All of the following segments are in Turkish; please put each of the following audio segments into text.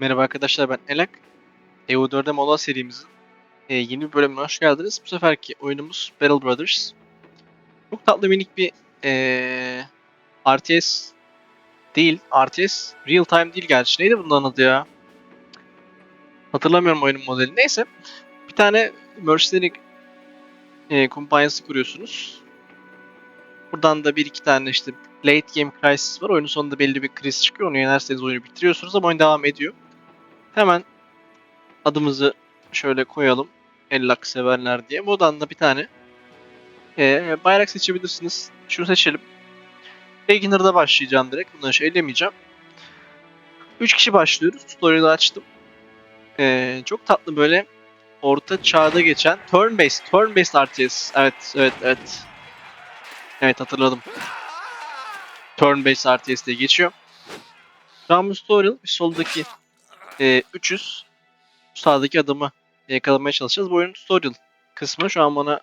Merhaba arkadaşlar ben Elak. EU4'e mola serimizin e, yeni bir bölümüne hoş geldiniz. Bu seferki oyunumuz Battle Brothers. Çok tatlı minik bir e, RTS değil. RTS real time değil gerçi. Neydi bunun adı ya? Hatırlamıyorum oyunun modeli. Neyse. Bir tane mercenary e, kumpanyası kuruyorsunuz. Buradan da bir iki tane işte late game crisis var. Oyunun sonunda belli bir kriz çıkıyor. Onu yenerseniz oyunu bitiriyorsunuz ama oyun devam ediyor. Hemen adımızı şöyle koyalım. Ellak severler diye. Buradan da bir tane e, bayrak seçebilirsiniz. Şunu seçelim. Beginner'da başlayacağım direkt. Bunları şey elemeyeceğim. 3 kişi başlıyoruz. Story'ı da açtım. E, çok tatlı böyle orta çağda geçen turn based, turn based RTS. Evet, evet, evet. Evet hatırladım. Turn based RTS diye geçiyor. Ramus Tutorial soldaki e, 300 sağdaki adamı yakalamaya çalışacağız. Bu oyunun tutorial kısmı şu an bana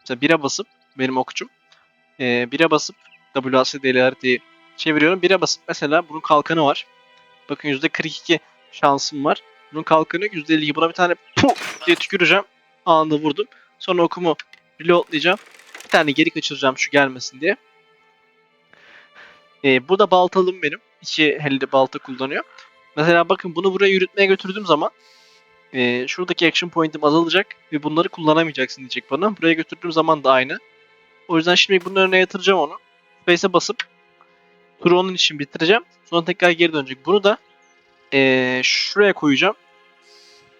mesela 1'e basıp benim okucum e, 1'e basıp WASD haritayı çeviriyorum. 1'e basıp mesela bunun kalkanı var. Bakın %42 şansım var. Bunun kalkanı %52. Buna bir tane pu diye tüküreceğim. Anında vurdum. Sonra okumu reloadlayacağım. Bir tane geri kaçıracağım şu gelmesin diye. E, bu da baltalım benim. İki elde balta kullanıyor. Mesela bakın bunu buraya yürütmeye götürdüğüm zaman e, şuradaki action point'im azalacak ve bunları kullanamayacaksın diyecek bana. Buraya götürdüğüm zaman da aynı. O yüzden şimdi bunun önüne yatıracağım onu. Space'e basıp turu onun için bitireceğim. Sonra tekrar geri dönecek. Bunu da e, şuraya koyacağım.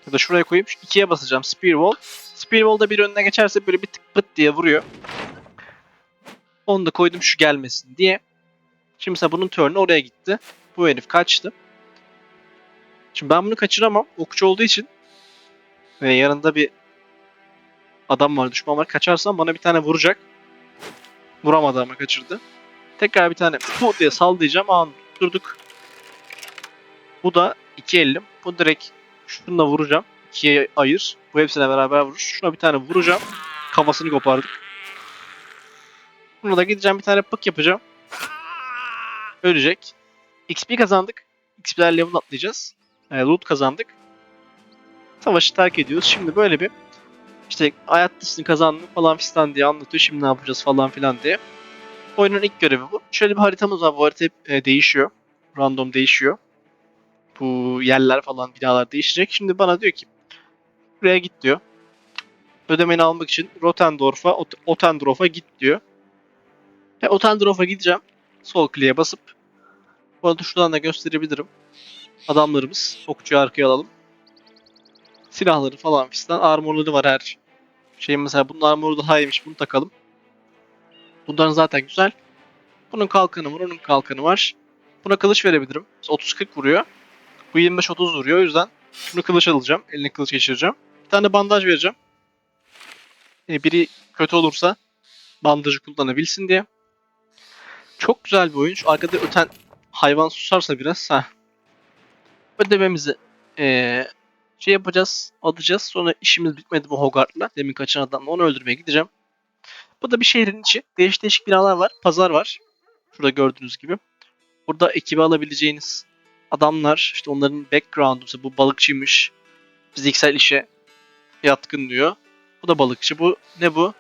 Ya da şuraya koyup ikiye basacağım. Spear Wall. Spear Wall'da bir önüne geçerse böyle bir tık pıt diye vuruyor. Onu da koydum şu gelmesin diye. Şimdi mesela bunun turn'u oraya gitti. Bu herif kaçtı. Şimdi ben bunu kaçıramam. Okçu olduğu için. Ve yanında bir adam var, düşman var. Kaçarsam bana bir tane vuracak. Vuramadı ama kaçırdı. Tekrar bir tane pu diye sallayacağım. An durduk. Bu da iki ellim. Bu direkt şununla vuracağım. İkiye ayır. Bu hepsine beraber vurur. Şuna bir tane vuracağım. Kafasını kopardık. Bunu da gideceğim bir tane pık yapacağım. Ölecek. XP kazandık. XP'ler level atlayacağız. E, loot kazandık. Savaşı terk ediyoruz. Şimdi böyle bir işte hayat dışını kazandım falan fistan diye anlatıyor. Şimdi ne yapacağız falan filan diye. Oyunun ilk görevi bu. Şöyle bir haritamız var. Bu harita hep e, değişiyor. Random değişiyor. Bu yerler falan binalar değişecek. Şimdi bana diyor ki buraya git diyor. Ödemeni almak için Rotendorf'a, Ot- Otendorf'a git diyor. Ve Otendorf'a gideceğim. Sol kliğe basıp bu arada şuradan da gösterebilirim adamlarımız. Okçuyu arkaya alalım. Silahları falan fistan. Armorları var her şey. Mesela bunun armoru daha iyiymiş. Bunu takalım. Bunların zaten güzel. Bunun kalkanı var. Onun kalkanı var. Buna kılıç verebilirim. 30-40 vuruyor. Bu 25-30 vuruyor. O yüzden bunu kılıç alacağım. Eline kılıç geçireceğim. Bir tane bandaj vereceğim. Ee, biri kötü olursa bandajı kullanabilsin diye. Çok güzel bir oyun. Şu arkada öten hayvan susarsa biraz. Heh, ödememizi eee, şey yapacağız, alacağız. Sonra işimiz bitmedi bu Hogarth'la. Demin kaçan adamla onu öldürmeye gideceğim. Bu da bir şehrin içi. Değişik değişik binalar var. Pazar var. Şurada gördüğünüz gibi. Burada ekibi alabileceğiniz adamlar, işte onların background'u, mesela bu balıkçıymış. Fiziksel işe yatkın diyor. Bu da balıkçı. Bu ne bu?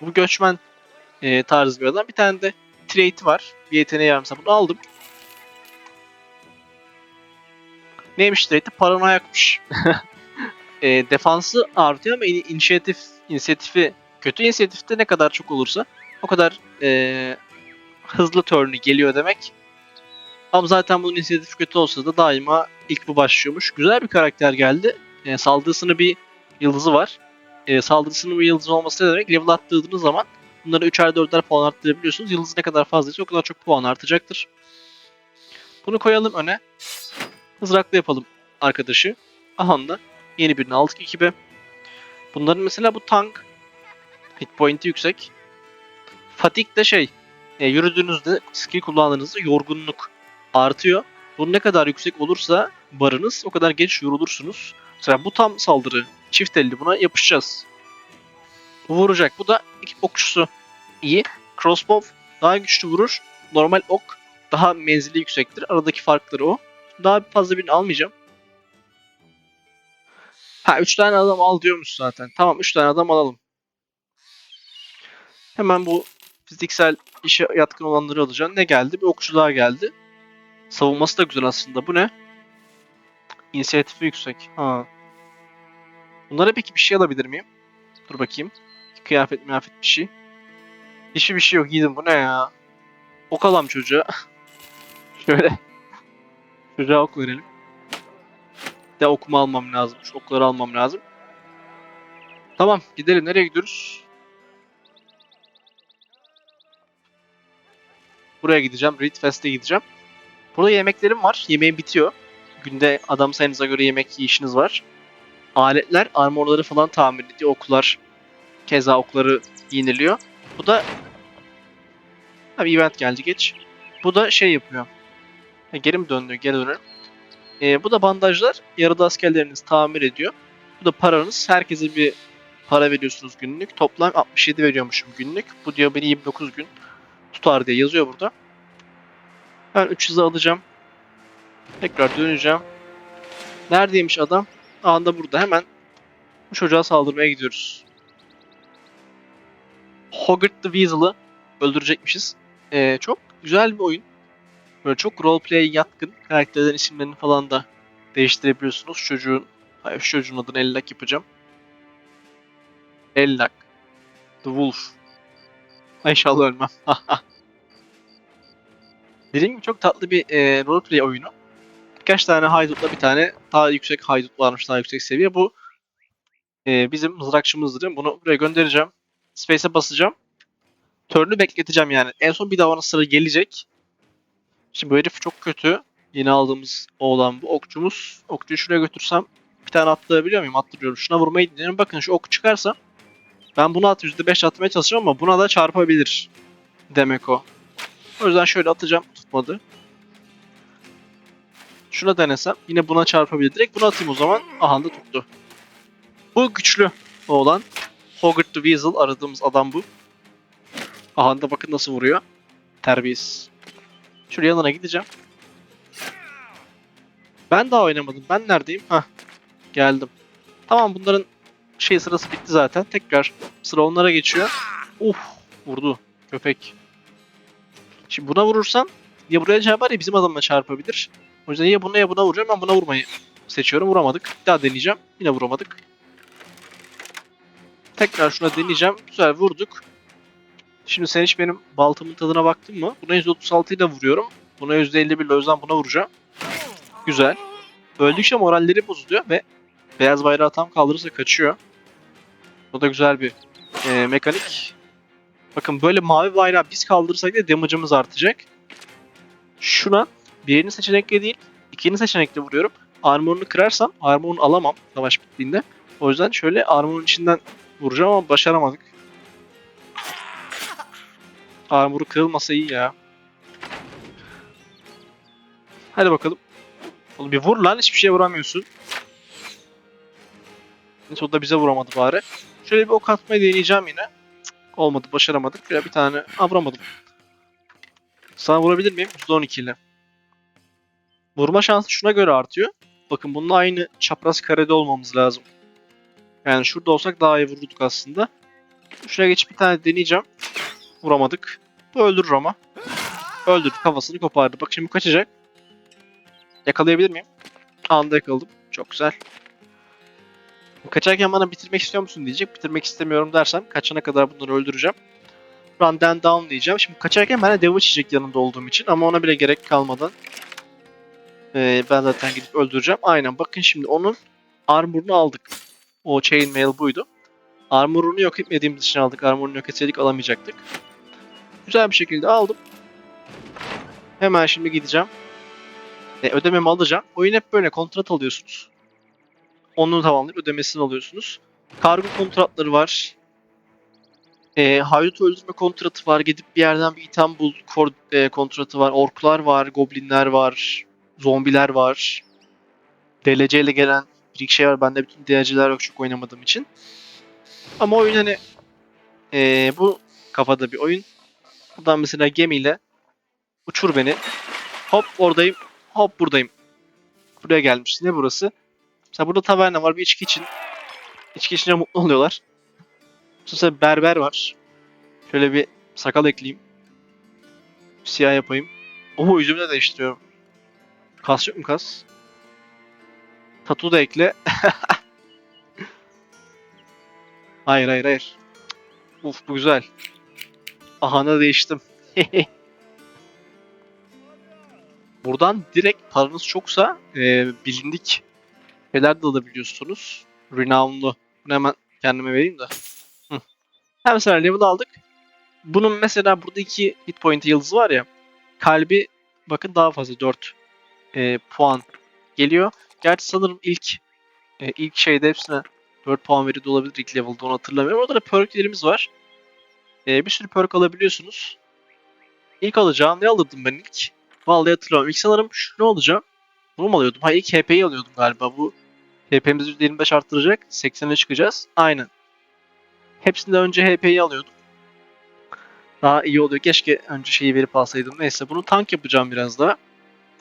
Bu göçmen eee tarzı bir adam. Bir tane de trade'i var. Bir yeteneği var mesela. Bunu aldım. Neymiş trade'i? Paranoyakmış. e, defansı artıyor ama in- inisiyatif, inisiyatifi kötü inisiyatifte ne kadar çok olursa o kadar e, hızlı turn'ü geliyor demek. Ama zaten bunun inisiyatifi kötü olsa da daima ilk bu başlıyormuş. Güzel bir karakter geldi. E, saldırısını bir yıldızı var. E, saldırısının bir yıldızı olması ne demek? Level attırdığınız zaman bunları 3'er 4'er puan arttırabiliyorsunuz. Yıldız ne kadar fazlaysa o kadar çok puan artacaktır. Bunu koyalım öne. Mızrakla yapalım arkadaşı. Aha da yeni birini aldık ekibe. Bunların mesela bu tank hit point'i yüksek. Fatik de şey e, yürüdüğünüzde skill kullandığınızda yorgunluk artıyor. Bu ne kadar yüksek olursa barınız o kadar geç yorulursunuz. Mesela bu tam saldırı. Çift elli buna yapışacağız. Vuracak. Bu da iki okçusu iyi. Crossbow daha güçlü vurur. Normal ok daha menzili yüksektir. Aradaki farkları o. Daha fazla birini almayacağım. Ha 3 tane adam al diyormuş zaten. Tamam 3 tane adam alalım. Hemen bu fiziksel işe yatkın olanları alacağım. Ne geldi? Bir okçu geldi. Savunması da güzel aslında. Bu ne? İnisiyatifi yüksek. Ha. Bunlara peki bir şey alabilir miyim? Dur bakayım. Kıyafet miyafet bir şey. Hiçbir bir şey yok. Giydim. Bu ne ya? Ok alalım çocuğa. Şöyle. Çocuğa ok verelim. Bir De okuma almam lazım. Şu okları almam lazım. Tamam. Gidelim. Nereye gidiyoruz? Buraya gideceğim. Reed Fest'e gideceğim. Burada yemeklerim var. Yemeğim bitiyor. Günde adam sayınıza göre yemek yiyişiniz var. Aletler, armorları falan tamir ediyor. Oklar, keza okları yeniliyor. Bu da Tabii event geldi geç. Bu da şey yapıyor. Ha, geri mi döndü? Geri dönelim. Ee, bu da bandajlar. Yarıda askerleriniz tamir ediyor. Bu da paranız. Herkese bir para veriyorsunuz günlük. Toplam 67 veriyormuşum günlük. Bu diyor beni 29 gün tutar diye yazıyor burada. Ben 300'e alacağım. Tekrar döneceğim. Neredeymiş adam? Anda burada. Hemen bu çocuğa saldırmaya gidiyoruz. Hoggart the Weasel'ı öldürecekmişiz. Ee, çok güzel bir oyun. Böyle çok roleplay'e yatkın. Karakterlerin isimlerini falan da değiştirebiliyorsunuz. Çocuğun, hayır şu çocuğun adını Ellak yapacağım. Ellak. The Wolf. İnşallah ölmem. Dediğim gibi çok tatlı bir e, roleplay oyunu. Birkaç tane haydutla bir tane daha yüksek haydut varmış, daha yüksek seviye. Bu e, bizim mızrakçımızdır. Bunu buraya göndereceğim. Space'e basacağım. Turn'ü bekleteceğim yani. En son bir daha ona sıra gelecek. Şimdi bu herif çok kötü. Yeni aldığımız oğlan bu okçumuz. Okçuyu şuraya götürsem bir tane atlayabiliyor muyum? Attırıyorum. Şuna vurmayı deniyorum. Bakın şu ok çıkarsa ben bunu at %5 atmaya çalışacağım ama buna da çarpabilir. Demek o. O yüzden şöyle atacağım. Tutmadı. Şuna denesem yine buna çarpabilir. Direkt bunu atayım o zaman. Aha da tuttu. Bu güçlü oğlan. Hoggart the Weasel aradığımız adam bu. Aha da bakın nasıl vuruyor. Terbiyesiz. Şuraya yanına gideceğim. Ben daha oynamadım. Ben neredeyim? Hah. Geldim. Tamam bunların şey sırası bitti zaten. Tekrar sıra onlara geçiyor. Uf vurdu köpek. Şimdi buna vurursam ya buraya çarpar ya bizim adamla çarpabilir. O yüzden ya buna ya buna vuracağım. Ben buna vurmayı seçiyorum. Vuramadık. Bir daha deneyeceğim. Yine vuramadık. Tekrar şuna deneyeceğim. Güzel vurduk. Şimdi sen hiç benim baltamın tadına baktın mı? Buna 136 ile vuruyorum. Buna %51 ile o yüzden buna vuracağım. Güzel. Öldükçe moralleri bozuluyor ve beyaz bayrağı tam kaldırırsa kaçıyor. O da güzel bir e, mekanik. Bakın böyle mavi bayrağı biz kaldırırsak da damage'ımız artacak. Şuna birini seçenekle değil, ikinci seçenekle vuruyorum. Armorunu kırarsam armorunu alamam savaş bittiğinde. O yüzden şöyle armorun içinden vuracağım ama başaramadık. Armor'u kırılmasa iyi ya. Hadi bakalım. Oğlum bir vur lan hiçbir şeye vuramıyorsun. Neyse o da bize vuramadı bari. Şöyle bir ok atmayı deneyeceğim yine. Cık, olmadı başaramadık. Ya bir tane Aa, vuramadım. Sana vurabilir miyim? %12 ile. Vurma şansı şuna göre artıyor. Bakın bununla aynı çapraz karede olmamız lazım. Yani şurada olsak daha iyi vururduk aslında. Şuraya geçip bir tane deneyeceğim. Vuramadık. Bu öldürür ama. Öldürdü. Kafasını kopardı. Bak şimdi kaçacak. Yakalayabilir miyim? Anda yakaladım. Çok güzel. Kaçarken bana bitirmek istiyor musun diyecek. Bitirmek istemiyorum dersem kaçana kadar bunları öldüreceğim. Run then down diyeceğim. Şimdi kaçarken bana dev içecek yanında olduğum için ama ona bile gerek kalmadan ee, ben zaten gidip öldüreceğim. Aynen bakın şimdi onun armorunu aldık. O chainmail buydu. Armorunu yok etmediğimiz için aldık. Armorunu yok etseydik alamayacaktık. Güzel bir şekilde aldım. Hemen şimdi gideceğim. E, ödememi alacağım. Oyun hep böyle kontrat alıyorsunuz. Onu tamamlayıp ödemesini alıyorsunuz. Kargo kontratları var. E, haydut öldürme kontratı var. Gidip bir yerden bir item bul e, kontratı var. Orklar var, goblinler var, zombiler var. DLC ile gelen bir iki şey var. Bende bütün DLC'ler yok çok oynamadığım için. Ama oyun hani e, bu kafada bir oyun. Buradan mesela gemiyle uçur beni. Hop oradayım. Hop buradayım. buraya gelmiş. Ne burası? Mesela burada taverna var bir içki için. İçki içince mutlu oluyorlar. Mesela berber var. Şöyle bir sakal ekleyeyim. Siyah yapayım. Oho yüzümü de değiştiriyorum. Kas yok mu kas? Tatu da ekle. hayır hayır hayır. Uf bu güzel. Ahana değiştim. Buradan direkt paranız çoksa e, bilindik şeyler de alabiliyorsunuz. Renown'lu. Bunu hemen kendime vereyim de. Hı. Mesela level aldık. Bunun mesela burada iki hit point yıldızı var ya. Kalbi bakın daha fazla 4 e, puan geliyor. Gerçi sanırım ilk e, ilk şeyde hepsine 4 puan veriyordu olabilir ilk level'da onu hatırlamıyorum. Orada da perklerimiz var. E, bir sürü perk alabiliyorsunuz. İlk alacağım ne alırdım ben ilk? Vallahi hatırlamıyorum. İlk sanırım şu ne alacağım? Bunu mu alıyordum? Hayır ilk HP'yi alıyordum galiba. Bu HP'mizi %25 arttıracak. 80'e çıkacağız. Aynen. Hepsinde önce HP'yi alıyordum. Daha iyi oluyor. Keşke önce şeyi verip alsaydım. Neyse bunu tank yapacağım biraz daha.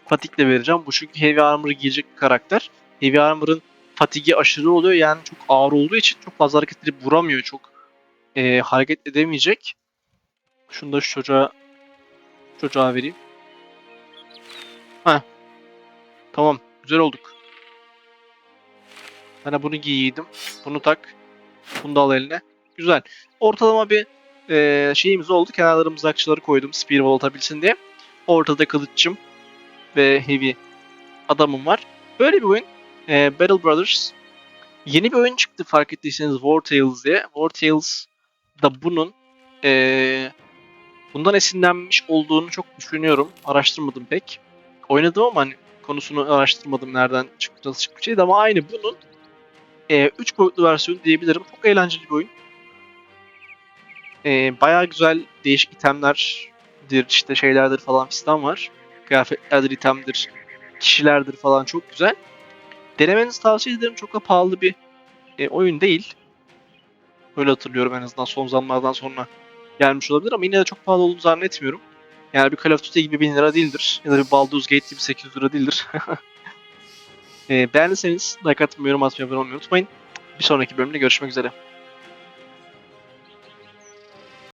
Fatikle vereceğim. Bu çünkü Heavy Armor'ı giyecek bir karakter. Heavy Armor'ın fatigi aşırı oluyor. Yani çok ağır olduğu için çok fazla hareket edip vuramıyor. Çok e, hareket edemeyecek. Şunu da şu çocuğa çocuğa vereyim. Ha. Tamam. Güzel olduk. Ben bunu giyeydim. Bunu tak. Bunu da al eline. Güzel. Ortalama bir e, şeyimiz oldu. Kenarlarımıza akçaları koydum. Spear wall atabilsin diye. Ortada kılıççım ve heavy adamım var. Böyle bir oyun. E, Battle Brothers. Yeni bir oyun çıktı fark ettiyseniz War Tales diye. War Tales da bunun e, bundan esinlenmiş olduğunu çok düşünüyorum. Araştırmadım pek. Oynadım ama hani konusunu araştırmadım nereden çıktı nasıl çıktı şeydi ama aynı bunun 3 boyutlu versiyonu diyebilirim. Çok eğlenceli bir oyun. E, bayağı güzel değişik itemlerdir işte şeylerdir falan fistan var. Kıyafetlerdir, itemdir, kişilerdir falan çok güzel. Denemenizi tavsiye ederim. Çok da pahalı bir e, oyun değil. Öyle hatırlıyorum en azından son zamanlardan sonra gelmiş olabilir ama yine de çok pahalı olduğunu zannetmiyorum. Yani bir Call of Duty gibi 1000 lira değildir. Ya da bir Baldur's Gate gibi 800 lira değildir. e, beğendiyseniz like atmayı, yorum atmayı, abone olmayı unutmayın. Bir sonraki bölümde görüşmek üzere.